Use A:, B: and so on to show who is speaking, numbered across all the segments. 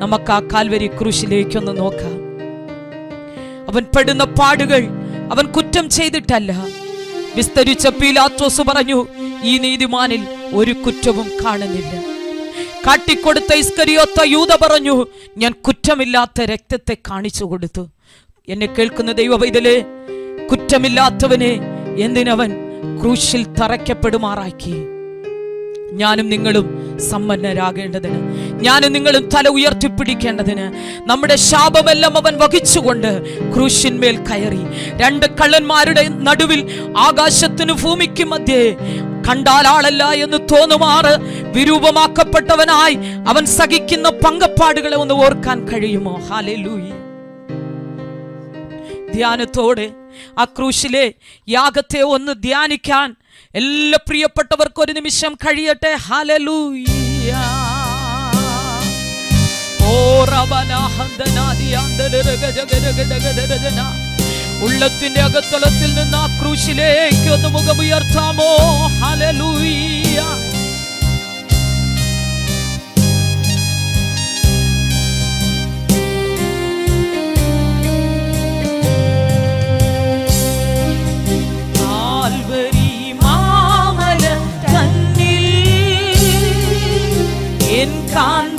A: നമുക്ക് ആ കാൽവരി ക്രൂശിലേക്ക് ഒന്ന് നോക്കാം. അവൻ പെടുന്ന പാടുകൾ അവൻ കുറ്റം ചെയ്തിട്ടല്ല. വിസ്തരിച്ച പീലാത്തോസ് പറഞ്ഞു ഈ നീതിമാനിൽ ഒരു കുറ്റവും കാണുന്നില്ല. കാട്ടിക്കൊടുത്ത ഇസ്കരിയോത്ത യൂത പറഞ്ഞു ഞാൻ കുറ്റമില്ലാത്ത രക്തത്തെ കാണിച്ചു കൊടുത്തു. എന്നെ കേൾക്കുന്ന ദൈവവൈതലെ കുറ്റമില്ലാത്തവനെ എന്തിനവൻ ക്രൂശിൽ തറയ്ക്കപ്പെടുമാറാക്കി? ഞാനും നിങ്ങളും സമ്പന്നരാകേണ്ടതിന് ഞാനും നിങ്ങളും തല ഉയർത്തിപ്പിടിക്കേണ്ടതിന് നമ്മുടെ ശാപമെല്ലാം അവൻ വഹിച്ചുകൊണ്ട് ക്രൂശിന്മേൽ കയറി. രണ്ട് കള്ളന്മാരുടെ നടുവിൽ ആകാശത്തിനു ഭൂമിക്ക് മധ്യേ കണ്ടാൽ ആളല്ല എന്ന് തോന്നുമാറ് വിരൂപമാക്കപ്പെട്ടവനായി അവൻ സഹിക്കുന്ന പങ്കപ്പാടുകളെ ഒന്ന് ഓർക്കാൻ കഴിയുമോ? ഹാലൂയി ധ്യാനത്തോടെ ആ ക്രൂശിലെ യാഗത്തെ ഒന്ന് ധ്യാനിക്കാൻ എല്ലാ പ്രിയപ്പെട്ടവർക്കും ഒരു നിമിഷം കഴിയട്ടെ. ഉള്ളത്തിന്റെ അകത്തളത്തിൽ നിന്ന് ആ ക്രൂശിലേക്ക് ഒന്ന് മുഖമുയർത്താമോ? ഹലലൂയ come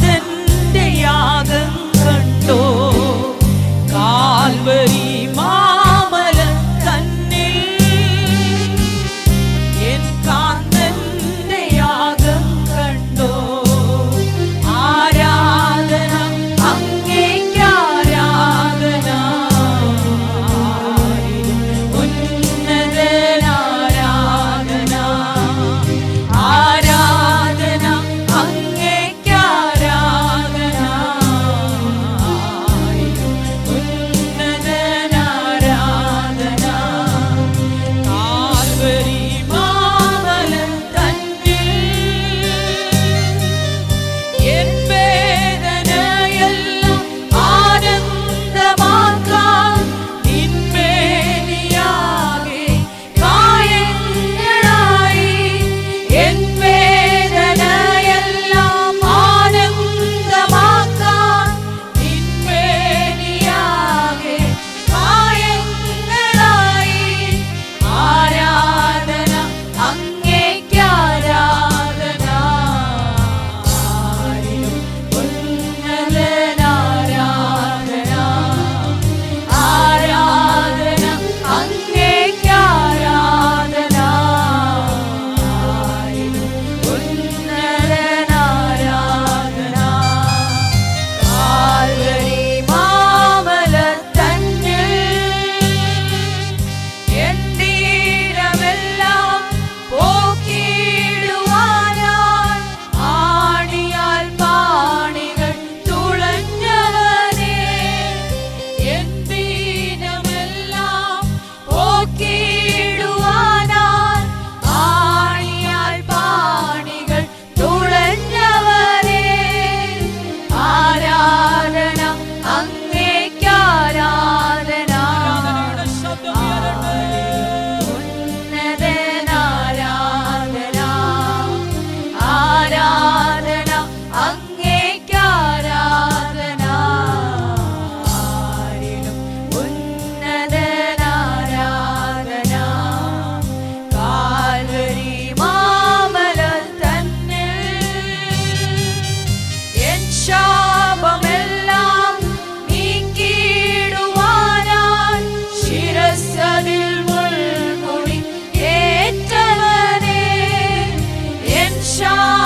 A: shine.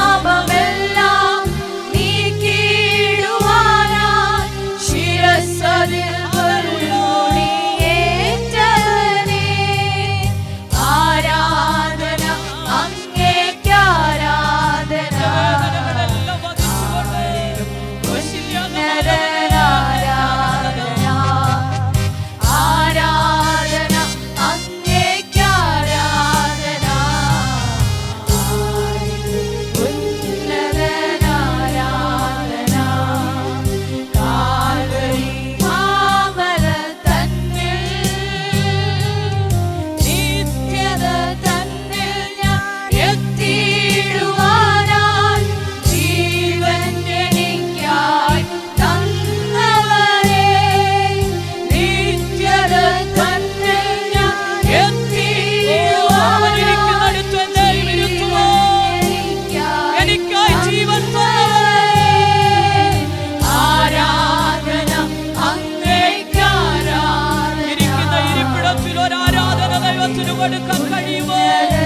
A: Yeah.